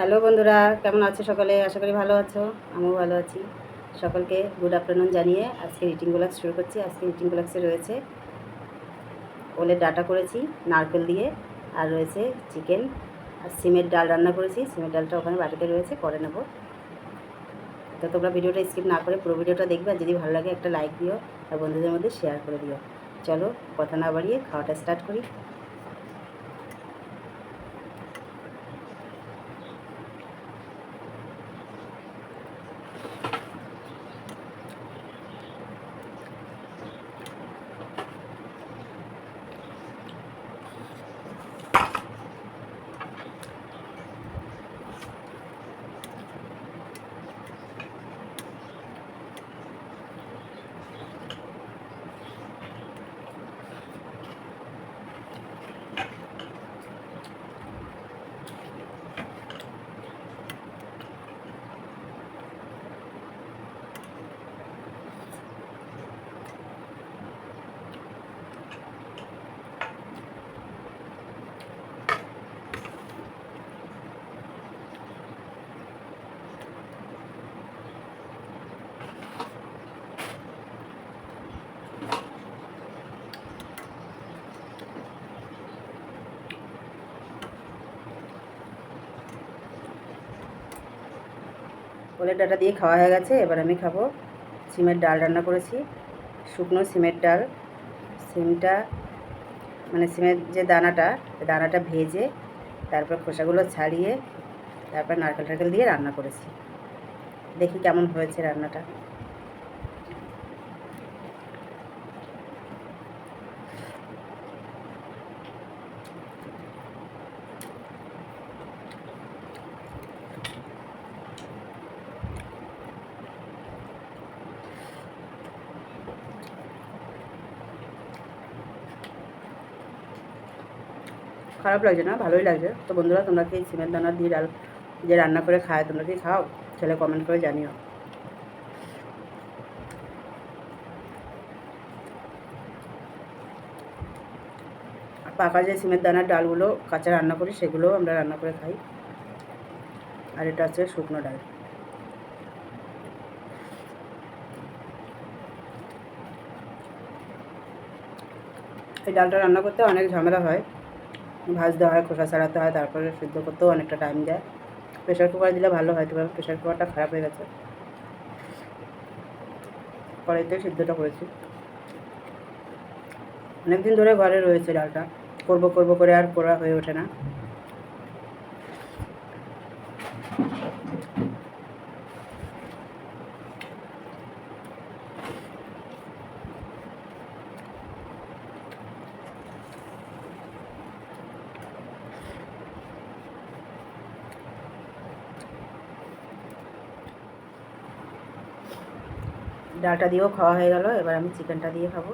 Hello বন্ধুরা, কেমন আছো সকলে? আশা করি ভালো আছো, আমিও ভালো আছি। সকলকে গুড আফটারনুন জানিয়ে আজকে রিটিং ব্লগ শুরু করছি। আজকে রিটিং ব্লগসে রয়েছে ওলের ডাটা করেছি, নারকেল দিয়ে, আর রয়েছে চিকেন আর সিমের ডাল রান্না করেছি। সিমের ডালটা ওখানে বাটিতে রয়েছে করে নেব। তো তোমরা ভিডিওটা স্কিপ না করে পুরো ভিডিওটা দেখবে যদি ভালো লাগে একটা লাইক দিও, আর বন্ধুদের মধ্যে শেয়ার করে দিও। চলো, কথা না বাড়িয়ে খাওয়াটা স্টার্ট করি। ওলের ডাটা দিয়ে খাওয়া হয়ে গেছে, এবার আমি খাব সিমের ডাল রান্না করেছি। শুকনো সিমের ডাল, সিমটা মানে সিমের যে দানাটা দানাটা ভেজে তারপর খোসাগুলো ছাড়িয়ে তারপর নারকেল টারকেল দিয়ে রান্না করেছি। দেখি কেমন হয়েছে রান্নাটা। খারাপ লাগছে না, ভালোই লাগছে। তো বন্ধুরা, তোমরা কি সিমের দানা দিয়ে ডাল যে রান্না করে খায়, তোমরা কি খাও? ছেলে কমেন্ট করে জানিও। আর পাকা যে সিমের দানার ডালগুলো কাঁচা রান্না করি, সেগুলোও আমরা রান্না করে খাই। আর এটা হচ্ছে শুকনো ডাল। এই ডালটা রান্না করতে অনেক ঝামেলা হয়। ভাজতে হয়, খোসা ছাড়াতে হয়, তারপরে সিদ্ধ করতেও অনেকটা টাইম যায় প্রেশার কুকার দিলে ভালো হয়, তবে প্রেশার কুকারটা খারাপ হয়ে গেছে। কড়াইতে সিদ্ধটা করেছি। অনেকদিন ধরে ঘরে রয়েছে ডালটা। করব করব করে আর করা হয়ে ওঠে না। ডালটা দিয়েও খাওয়া হয়ে গেল এবার আমি চিকেনটা দিয়ে খাব।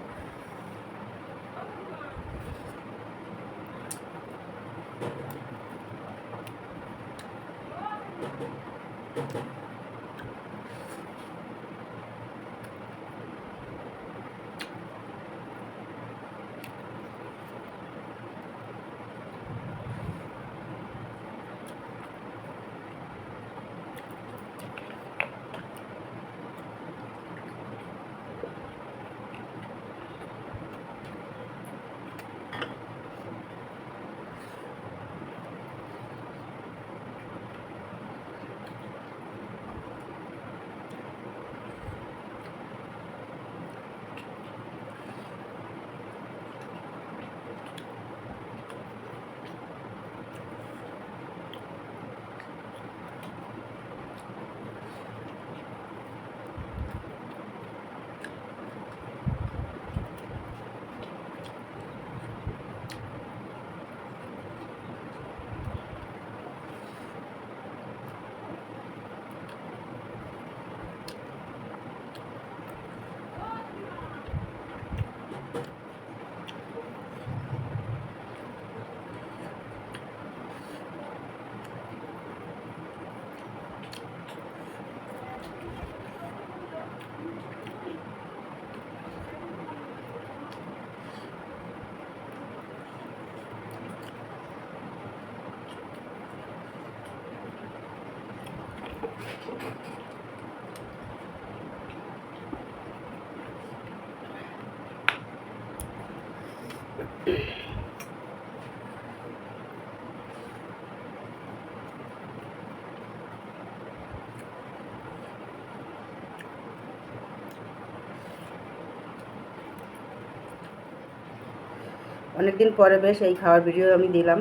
অনেকদিন পরে বেশ এই খাওয়ার ভিডিও আমি দিলাম।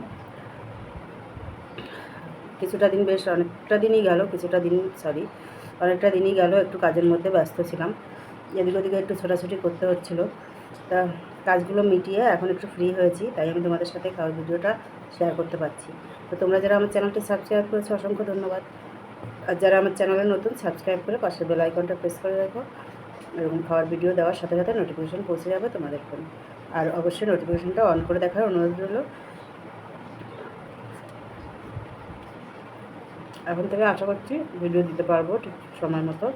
কিছুটা দিন বেশ অনেকটা দিনই গেল, কিছুটা দিন সরি অনেকটা দিনই গেল, একটু কাজের মধ্যে ব্যস্ত ছিলাম। এদিক ওদিকে একটু ছোটাছুটি করতে হচ্ছিল। তা কাজগুলো মিটিয়ে এখন একটু ফ্রি হয়েছি, তাই আমি তোমাদের সাথে খাওয়ার ভিডিওটা শেয়ার করতে পারছি। তো তোমরা যারা আমার চ্যানেলটি সাবস্ক্রাইব করেছ, অসংখ্য ধন্যবাদ। আর যারা আমার চ্যানেলে নতুন সাবস্ক্রাইব করে পাশের বেল আইকনটা প্রেস করে রাখো। এরকম খাওয়ার ভিডিও দেওয়ার সাথে সাথে নোটিফিকেশন পৌঁছে যাবে তোমাদের ফোনে আর অবশ্যই নোটিফিকেশনটা অন করে দেখার অনুরোধ রইল। এখন থেকে আশা করছি ভিডিও দিতে পারব ঠিক সময় মতো।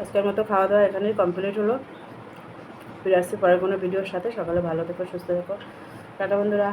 আজকের মতো খাওয়া দাওয়া এখানেই কমপ্লিট হলো। ফিরে আসছি পরের কোনো ভিডিওর সাথে। সকালে ভালো থেকো, সুস্থ থেকো। টাটা বন্ধুরা।